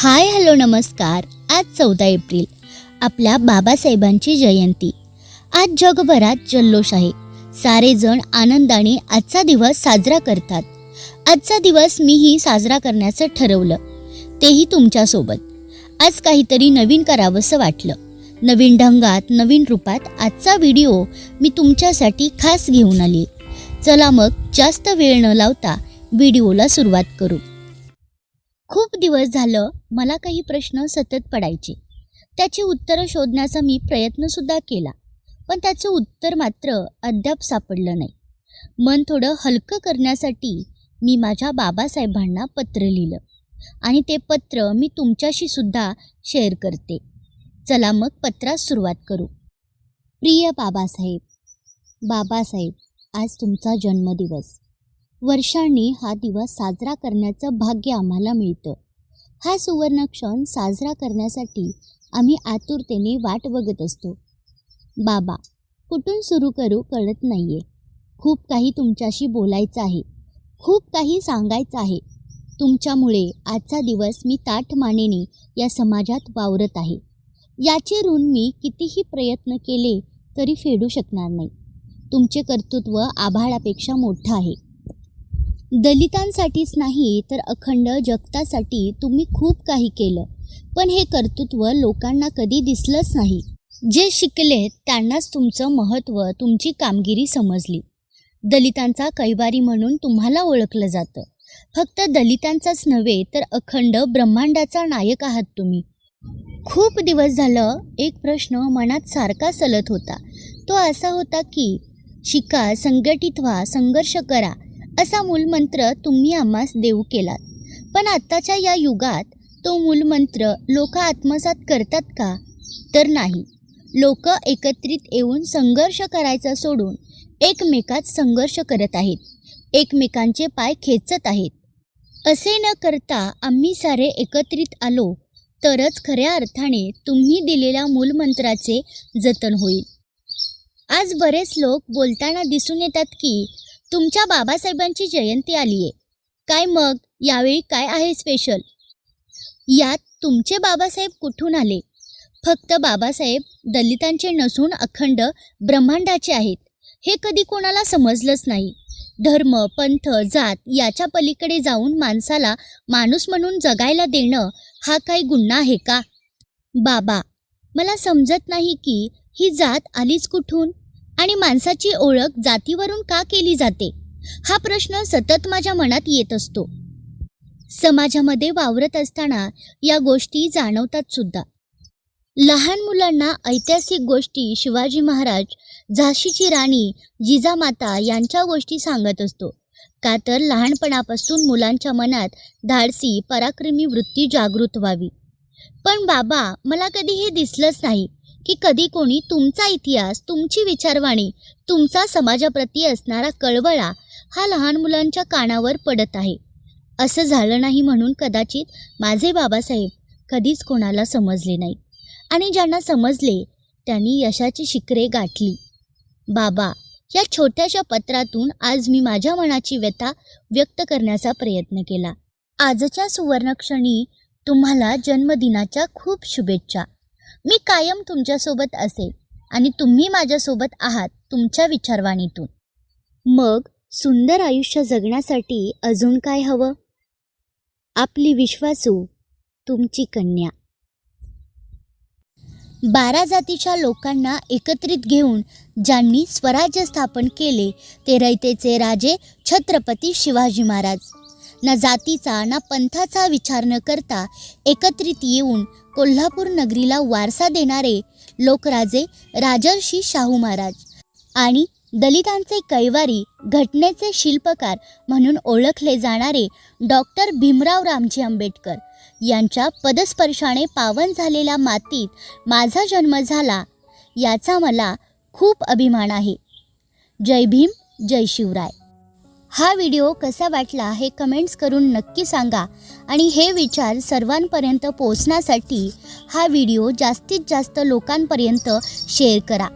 Hi hello नमस्कार. आज चौदा एप्रिल. आपल्या बाबासाहेबांची जयंती. आज जगभरात जल्लोष आहे. सारेजण आनंदाने आजचा दिवस साजरा करतात. आजचा दिवस मीही साजरा करण्याचं ठरवलं. तेही तुमच्यासोबत. आज काहीतरी नवीन करावंसं वाटलं. नवीन ढंगात नवीन रूपात आजचा व्हिडिओ मी तुमच्यासाठी खास घेऊन आली चला मग जास्त वेळ न लावता व्हिडिओला सुरुवात करू. दिवस झालं मला काही प्रश्न सतत पडायचे. त्याची उत्तरं शोधण्याचा मी प्रयत्नसुद्धा केला पण त्याचं उत्तर मात्र अद्याप सापडलं नाही. मन थोडं हलकं करण्यासाठी मी माझ्या बाबासाहेबांना पत्र लिहिलं आणि ते पत्र मी तुमच्याशी सुद्धा शेअर करते. चला मग पत्रास सुरुवात करू. प्रिय बाबासाहेब बाबासाहेब आज तुमचा जन्मदिवस. वर्षांनी हा दिवस साजरा करण्याचं भाग्य आम्हाला मिळतं. हा सुवर्ण क्षण साजरा करण्यासाठी आम्ही आतुरतेने वाट बघत असतो. बाबा कुठून सुरू करू कळत नाही आहे खूप काही तुमच्याशी बोलायचं आहे. खूप काही सांगायचं आहे. तुमच्यामुळे आजचा दिवस मी ताठ मानेने या समाजात वावरत आहे. याचे ऋण मी कितीही प्रयत्न केले तरी फेडू शकणार नाही. तुमचे कर्तृत्व आभाळापेक्षा मोठं आहे. दलितांसाठीच नाही तर अखंड जगतासाठी तुम्ही खूप काही केलं. पण हे कर्तृत्व लोकांना कधी दिसलंच नाही. जे शिकलेत त्यांनाच तुमचं महत्त्व तुमची कामगिरी समजली. दलितांचा कैवारी म्हणून तुम्हाला ओळखलं जातं. फक्त दलितांचाच नव्हे तर अखंड ब्रह्मांडाचा नायक आहात तुम्ही. खूप दिवस झालं एक प्रश्न मनात सारखा सलत होता. तो असा होता की शिका संघटित व्हा संघर्ष करा. असा मूलमंत्र तुम्ही आम्हास देऊ केलात. पण आत्ताच्या या युगात तो मूलमंत्र लोक आत्मसात करतात का? तर नाही. लोक एकत्रित येऊन संघर्ष करायचा सोडून एकमेकात संघर्ष करत आहेत. एकमेकांचे पाय खेचत आहेत. असे न करता आम्ही सारे एकत्रित आलो तरच खऱ्या अर्थाने तुम्ही दिलेल्या मूलमंत्राचे जतन होईल. आज बरेच लोक बोलताना दिसून येतात की तुमच्या बाबासाहेबांची जयंती आली आहे काय मग? यावेळी काय आहे स्पेशल यात तुमचे बाबासाहेब कुठून आले? फक्त बाबासाहेब दलितांचे नसून अखंड ब्रह्मांडाचे आहेत. हे कधी कोणाला समजलंच नाही. धर्म पंथ जात याच्या पलीकडे जाऊन माणसाला माणूस म्हणून जगायला देणं हा काही गुन्हा आहे का? बाबा मला समजत नाही की ही जात आलीच कुठून? आणि माणसाची ओळख जातीवरून का केली जाते? हा प्रश्न सतत माझ्या मनात येत असतो. समाजामध्ये वावरत असताना या गोष्टी जाणवतात सुद्धा. लहान मुलांना ऐतिहासिक गोष्टी शिवाजी महाराज झाशीची राणी जिजामाता यांच्या गोष्टी सांगत असतो. का तर लहानपणापासून मुलांच्या मनात धाडसी पराक्रमी वृत्ती जागृत व्हावी. पण बाबा मला कधी हे दिसलंच नाही. की कधी कोणी तुमचा इतिहास तुमची विचारवाणी तुमचा समाजाप्रती असणारा कळवळा हा लहान मुलांच्या कानावर पडत आहे. असं झालं नाही म्हणून कदाचित माझे बाबासाहेब कधीच कोणाला समजले नाही. आणि ज्यांना समजले त्यांनी यशाची शिखरे गाठली. बाबा या छोट्याशा पत्रातून आज मी माझ्या मनाची व्यथा व्यक्त करण्याचा प्रयत्न केला. आजच्या सुवर्णक्षणी तुम्हाला जन्मदिनाच्या खूप शुभेच्छा. मी कायम तुमच्यासोबत असेल आणि तुम्ही माझ्यासोबत आहात तुमच्या विचारवाणीतून. मग सुंदर आयुष्य जगण्यासाठी अजून काय हवं? आपली विश्वासू तुमची कन्या. बारा जातीच्या लोकांना एकत्रित घेऊन ज्यांनी स्वराज्य स्थापन केले ते रयतेचे राजे छत्रपती शिवाजी महाराज. ना जातीचा ना पंथाचा विचार न करता एकत्रित येऊन कोल्हापूर नगरीला वारसा देणारे लोकराजे राजर्षी शाहू महाराज आणि दलितांचे कैवारी घटनेचे शिल्पकार म्हणून ओळखले जाणारे डॉक्टर भीमराव रामजी आंबेडकर यांच्या पदस्पर्शाने पावन झालेल्या मातीत माझा जन्म झाला याचा मला खूप अभिमान आहे. जय भीम जय शिवराय. हा व्हिडिओ कसा वाटला हे कमेंट्स करून नक्की सांगा आणि हे विचार सर्वांपर्यंत पोहोचण्यासाठी हा व्हिडिओ जास्तीत जास्त लोकांपर्यंत शेअर करा.